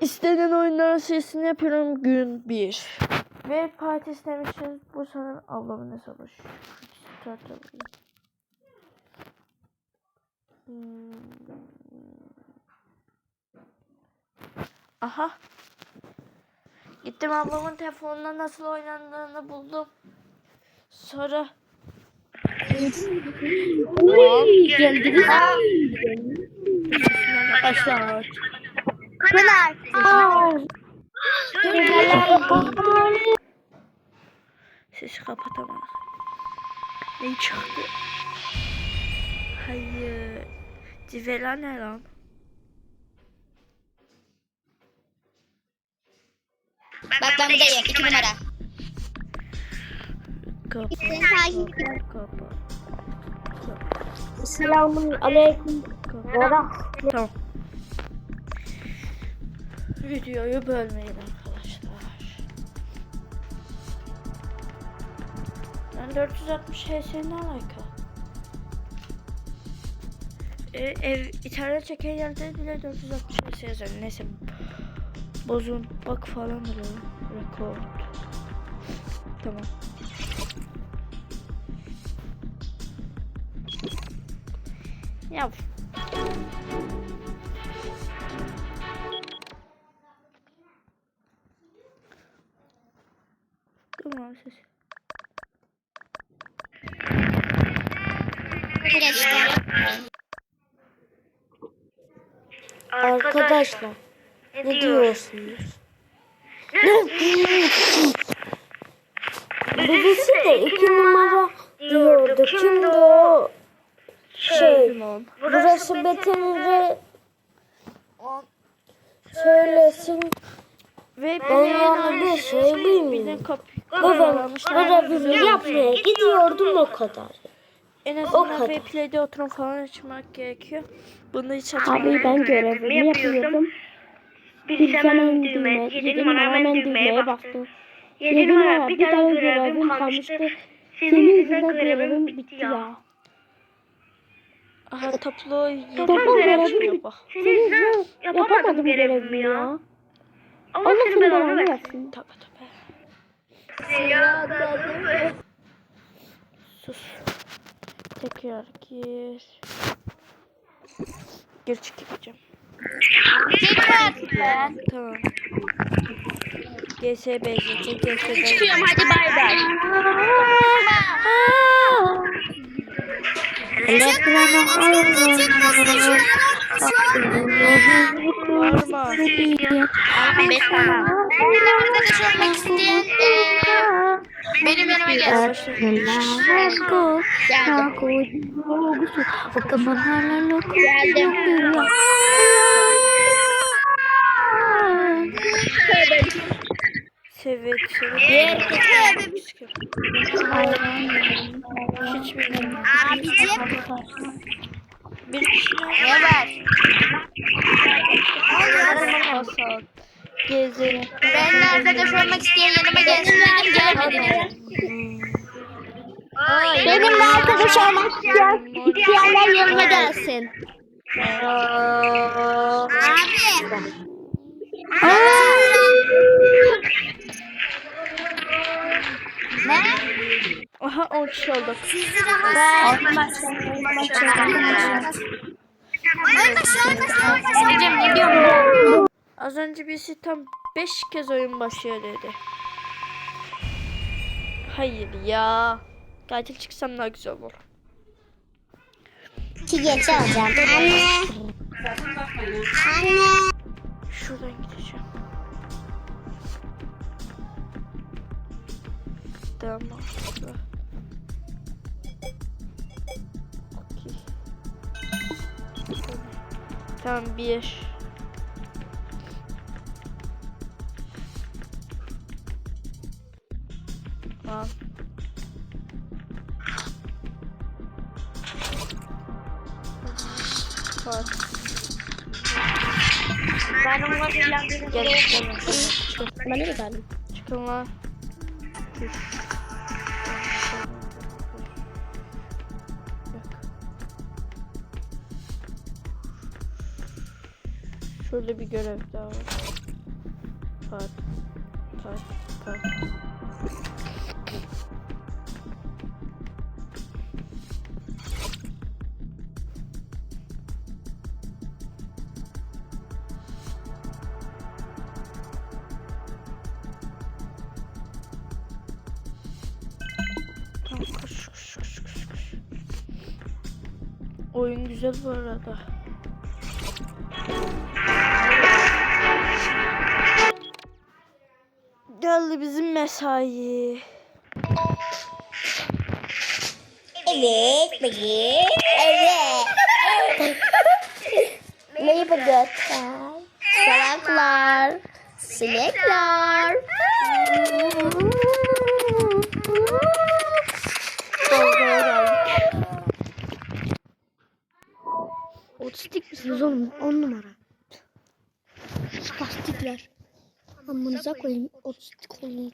İstenen oyunların sesini yapıyorum gün 1. Ve parti istemişsiniz. Bu sanırım ablamın hesabı. Hmm. Aha. Gittim ablamın telefonuna nasıl oynandığını buldum. Sonra Geldiniz. başlamak. Pınar. Sesi kapatamadım. Ne çıktı? Hayır. Civela ne lan? Bak ben buradayım. iki numara. Kapa. Ediyorum. Kapa. Selamun aleyküm. Kapa. Tamam. Videoyu bölmeyin arkadaşlar. Ben 460 HS ne alaka? E, ev İtalya çeken yerde bile 460 HS yazıyor. Neyse. Bozun bak falan oluyor. Rekord. Tamam. Ya Arkadaşlar ne diyorsunuz? Birisi de iki numara diyordu. Kimdi o? Şey, burası bitince söylesin. Ve Ben yani bir şey bilmiyorum. Kapı. Babam görevimi yapmaya gidiyordum o kadar. En azından kadar. replay'de oturum falan açmak gerekiyor. Bunu hiç açmak Abi ben görevimi yapıyordum. Bir hemen düğme, yedi numara hemen düğmeye bastım. Yedi numara bir tane görevim kalmıştı. Senin yüzünden görevim bitti ya. Aha toplu Toplu yedi görevi bak. Senin yüzünden yapamadım görevimi ya. Allah senin belanı versin. Tabi tabi. Sus. Tekrar gir. Gir çıkacağım. Tekrar. Tamam. GSBZ, GSBZ. Çıkıyorum hadi bay bay. Bağırma. Benim arkadaş olmak isteyen benim yanıma gelsin. Geldim. Geldim. Sevet, sevet. Hiç bilmiyorum. Abicim Bir kişi ne var? Hasan. Gezerim. Benimle arkadaş olmak isteyen yanıma gelsin dedim gelmediler. Benimle arkadaş olmak isteyen isteyenler yanıma gelsin. Abi. Ne? Aha 10 kişi olduk. Dedim ne diyorum? Az önce birisi tam 5 kez oyun başlıyor dedi. Hayır ya. Katil çıksam daha güzel olur. Ki geç alacağım. Anne. Anne. Şuradan gideceğim. Tamam. Tamam bir. Gel, gel. Ben nereye geldim? Çıkın lan. Şöyle bir görev daha var. Pat. Pat. Pat. Güzel bu arada. Geldi bizim mesai. Evet, bakayım. Evet. Neyi bakıyorsun? Salaklar. Sinekler. Dalgaya geldik. Misiniz oğlum? On numara. Spastikler. Amınıza koyayım. Otistik olun.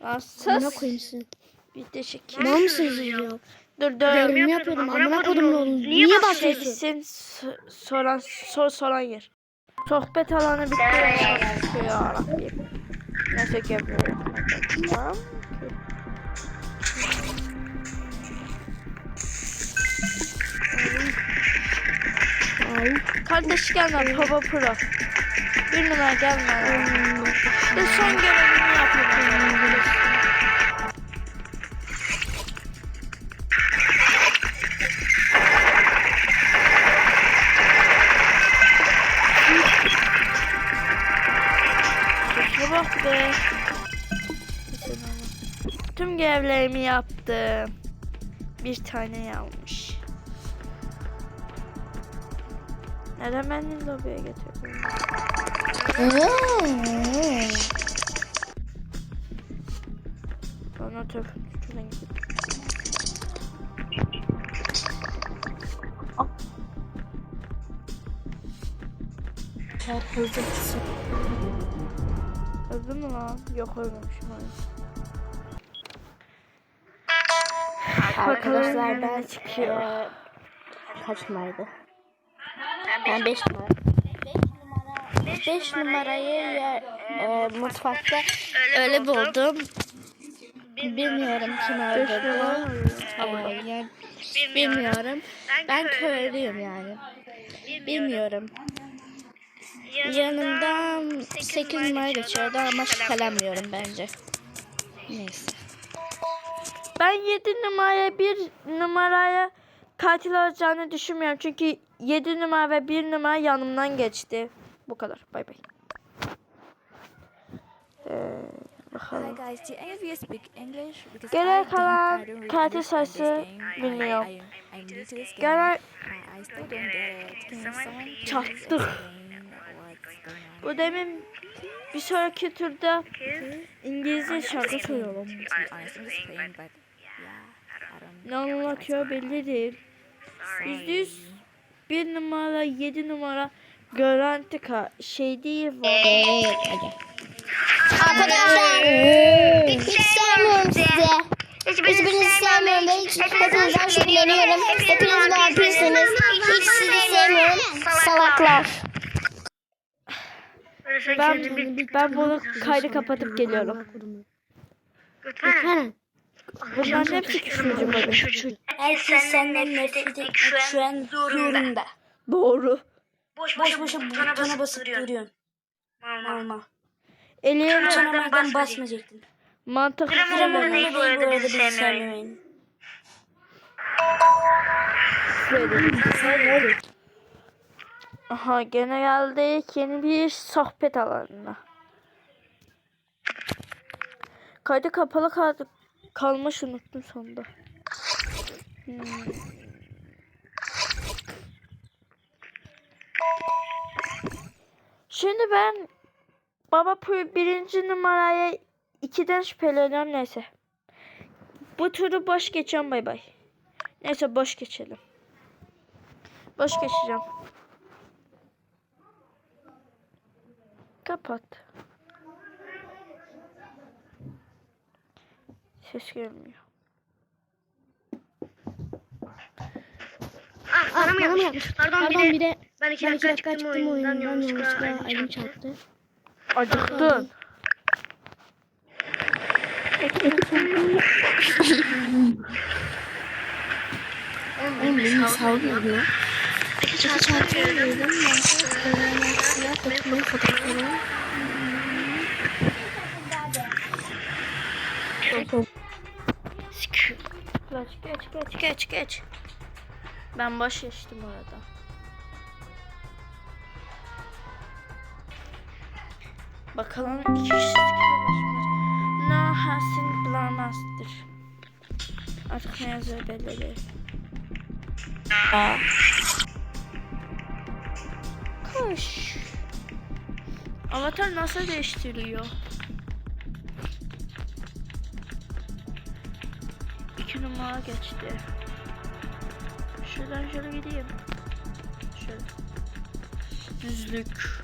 Amına koyayım sizi. Bir teşekkür. Mal mısınız ya? Dur dur. Görevimi yapıyorum. Amına koydum ne oğlum? Niye bakıyorsun? Sen so- soran sor soran yer. Sohbet alanı bitti. Ya Rabbim. Neyse yapıyorum. Tamam. Ay. Kardeş gelme Baba Pro. Bir numara gelme. Ben son görevimi yapıyorum. Bak be. Tüm görevlerimi yaptım. Bir tane yanlış. Neden beni lobiye getirdin? Bana tövbe şuradan gidip. Çarpılacaksın. Öldü mü lan? Yok ölmemişim hayır. Arkadaşlar ben çıkıyor? eee, Ben 5 numara. 5 numarayı ya, eee, mutfakta öyle buldum. Bilmiyorum kim öldürdü. Eee, yani bilmiyorum. Ben köylüyüm yani. Bilmiyorum. Yanımdan 8 numara geçiyordu ama şüphelenmiyorum bence. Neyse. Ben 7 numaraya 1 numaraya katil olacağını düşünmüyorum. Çünkü 7 numara ve 1 numara yanımdan geçti. Bu kadar. Bay bay. Ee, bakalım. Hi guys, do any of you speak English? Because Gene I don't- kalan katil sayısı bilmiyorum. I, I, I'm new to this game. Gene I, I still don't get it. Can someone please Çattık. Bu demin bir sonraki turda İngilizce şarkı söylüyorum. Ne anlatıyor belli değil. Yüzde yüz bir numara yedi numara garanti ka şey değil var. Evet. Arkadaşlar hiç sevmiyorum sizi. Hiçbirinizi sevmiyorum ve hiç hepinizden şüpheleniyorum. Hepiniz vampirsiniz. Hiç sizi sevmiyorum. Salaklar. Ben ben bunu kaydı kapatıp geliyorum. Lütfen. Bunların hepsi küçücük hadi. Herkes senden nefret etmek şu an zorunda. Doğru. Boş boşa butona basıp duruyorsun. Normal. Eliye Butona basmayacaktın. mantıklı Gramonu değil bu arada bizi sevmeyin. söyledim. Aha gene geldik yeni bir sohbet alanına. Kaydı kapalı kaldı. Kalmış unuttum sonunda. Hmm. Şimdi ben Baba Puy birinci numaraya ikiden şüpheleniyorum neyse. Bu turu boş geçeceğim bay bay. Neyse boş geçelim. Boş geçeceğim. Kapat. Ses gelmiyor. Bana mı yapmış? Pardon, Pardon bir de bir de ben iki dakika dakika çıktım çıktım oyundan oyundan yanlışlıkla elim çarptı. Acıktın. Oğlum benim sağlıyorum. İki çarpı yürüdüm. Siyah takımın fotoğrafları. Geç geç geç geç geç. Ben boş geçtim orada. Bakalım iki kişi kime başlar. No Hasin Blamaster. Artık ne yazıyor belli değil. Koş. Avatar nasıl değiştiriliyor? Numara geçti. Şuradan şöyle gideyim. Şöyle. Düzlük.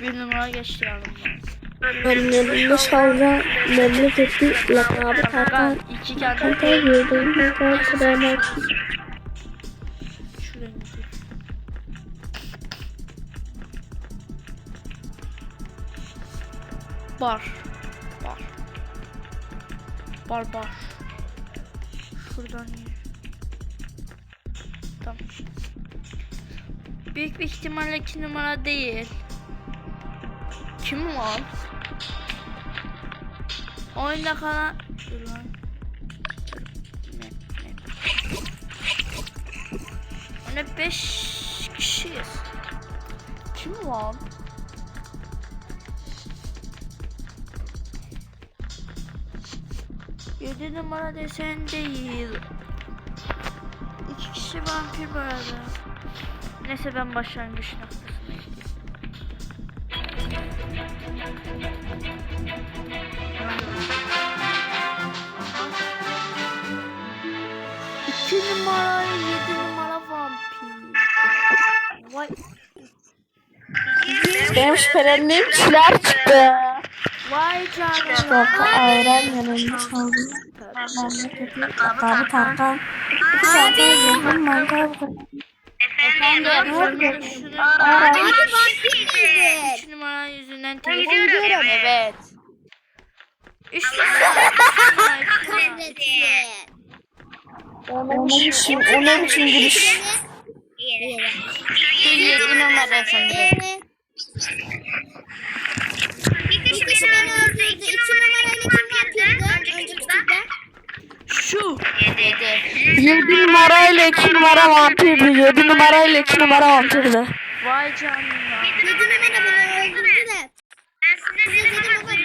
Bir numara geçti yanımdan. Önlerinde şalga memleketi lakabı. Ben iki Kanta. Şuradan gideyim. Bar. Bar. Bar bar. Şuradan iyi. Tamam. Büyük bir ihtimalle iki numara değil. Kim var? Oyunda kalan... Dur lan. Hani beş kişiyiz. Kim var? Yedi numara desen değil. İki kişi vampir bu arada. Neyse ben başlangıç noktasına gideyim. İki numara, yedi numara vampir. Vay Benim şüphelendiğim kişiler çıktı. vay canına. Şorta ayran yanında şalga. Memleketi lakabı tartan. İki çarpı yürüdüm. Mangal Efendim. Üç numara yüzünden telefon. Evet. Üç numara. Onun için, onun için giriş. Yedi numara efendim. Bir kişi beni öldürdü. İki numarayla kim yapıyordu? Önceki turda. Şu. Yedi. 7 numarayla 2 numara vampirdi. 7 numarayla 2 numara vampirdi. Vay canına.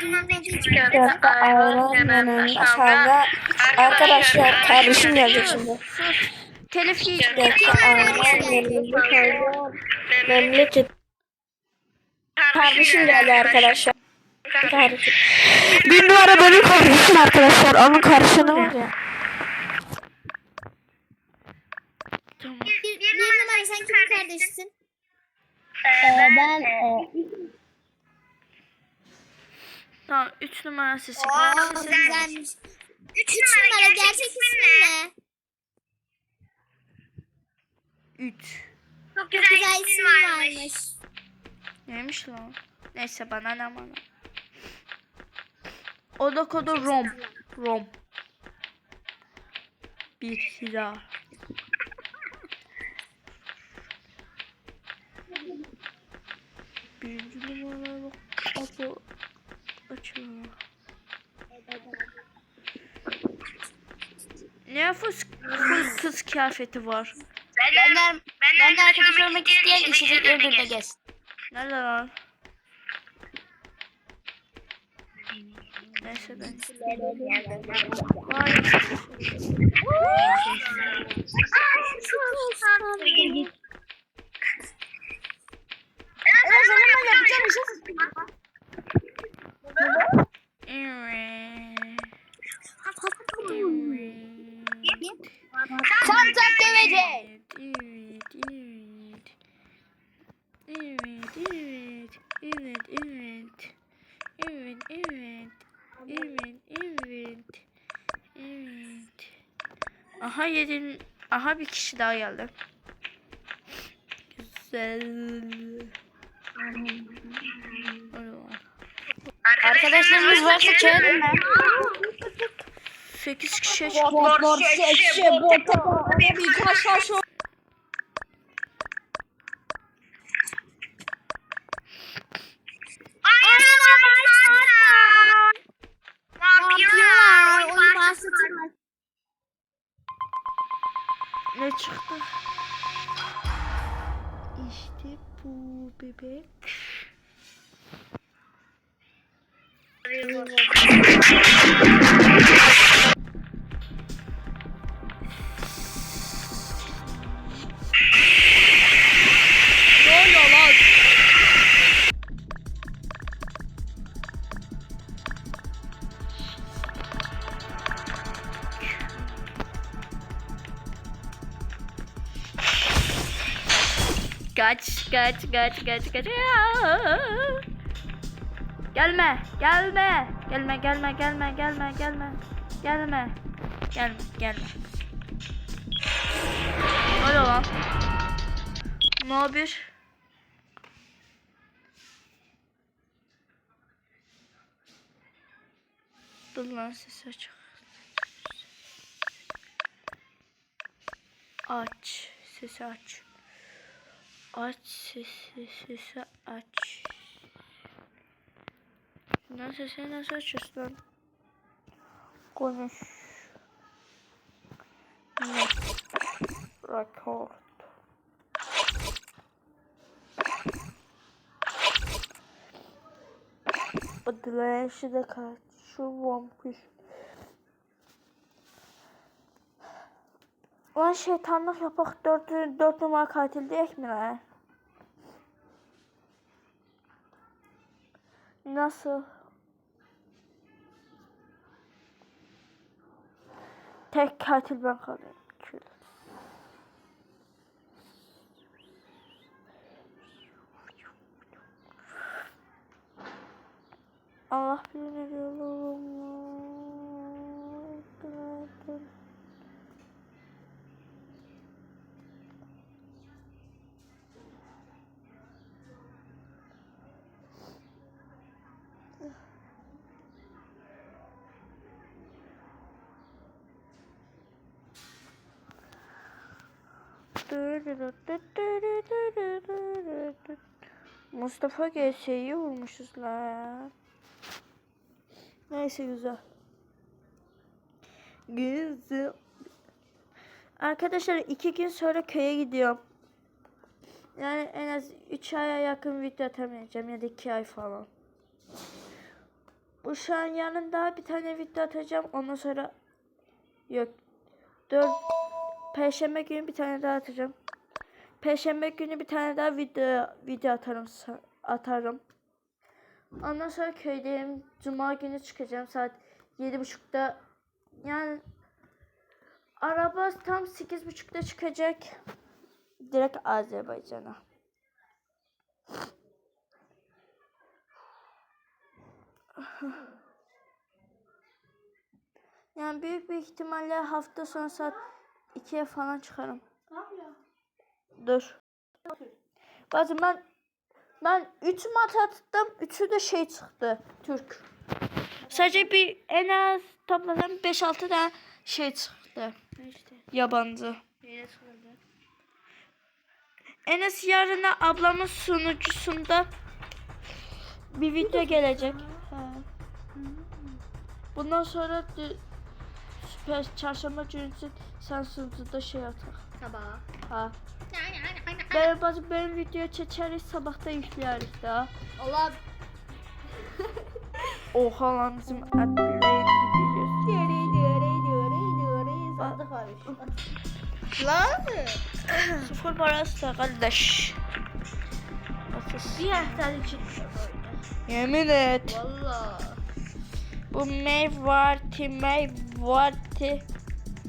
Numara dedim. Şorta ayran yanında şalga. Arkadaşlar kardeşim gelecek şimdi. Telif yiyeceğim. Memleket. Kardeşim geldi arkadaşlar. Bir numara benim kardeşim arkadaşlar. Onun karşını var ya. Tamam. Bir, bir numara sen kimin kardeşisin? ben Tamam. Üç numara sesi. Aa, güzelmiş. Üç numara gerçek ismin ne? Üç. Çok güzel, ismin varmış. Neymiş lan? Neyse bana ne bana. O da kodu Rom. Rom. Bir silah. Birinci numaraya bak. Kapı açıyor. Ne full kız kıyafeti var. Benden, benden arkadaş olmak isteyen içecekleri de gez. Nerede lan? Neyse ben. Tam tak dövecek. Evet, evet. Evet, evet. Evet, evet. Evet, evet. Evet, evet. Evet. Aha yedin. Aha bir kişi daha geldi. Güzel. Arkadaşlarımız varsa çağırın ben. 8 kişiye çıktı. Botlar seçe bota. Birkaç taş yapıyorlar. kaç kaç kaç kaç. Gelme, gelme. Gelme, gelme, gelme, gelme, gelme. Gelme. Gelme, gelme. Alo lan. Ne haber? Dur lan sesi açık. Aç. Sesi aç aç sesi sesi aç. Şundan sesini nasıl açıyorsun lan? Konuş. Net. Rekord. Подлежит, короче, вам пишет. Vampir. Lan şeytanlık yapak dört, dört numara katil değil mi lan? Nasıl? Tek katil ben kalıyorum. Allah bilir ne diyorum. Mustafa GS'yi vurmuşuz la. Neyse güzel. Güzel. Arkadaşlar iki gün sonra köye gidiyorum. Yani en az 3 aya yakın video atamayacağım ya da 2 ay falan. Bu şu an yarın daha bir tane video atacağım. Ondan sonra yok. 4 Perşembe günü bir tane daha atacağım. Perşembe günü bir tane daha video video atarım atarım. Ondan sonra köydeyim. Cuma günü çıkacağım saat yedi buçukta. Yani araba tam sekiz buçukta çıkacak. Direkt Azerbaycan'a. Yani büyük bir ihtimalle hafta sonu saat 2'ye falan çıkarım. Dur. Bazı ben ben 3 mat attım. Üçü de şey çıktı. Türk. Sadece bir en az toplasam 5-6 tane şey çıktı. Yabancı. En az yarına ablamın sunucusunda bir video gelecek. Bundan sonra çarşamba günü sen sunucuda şey atar. Sabah. Ha. Ben bazı benim video çekeriz sabahta yükleriz daha. Allah Oha lan bizim atlayın gideceğiz. Lan. Sıfır parası da kardeş. Nasıl? Bir haftalık çıktı. Yemin et. Valla. Bu meyvarti meyvarti.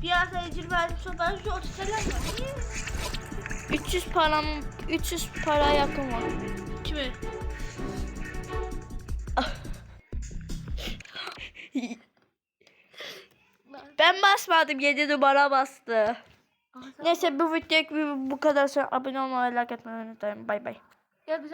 Bir hafta ecir verdim ben şu 30 falan var. 300 param 300 para yakın var. Kimi? Ben basmadım 7 numara bastı. Neyse bu video bu kadar sonra abone olmayı like etmeyi unutmayın. Bay bay.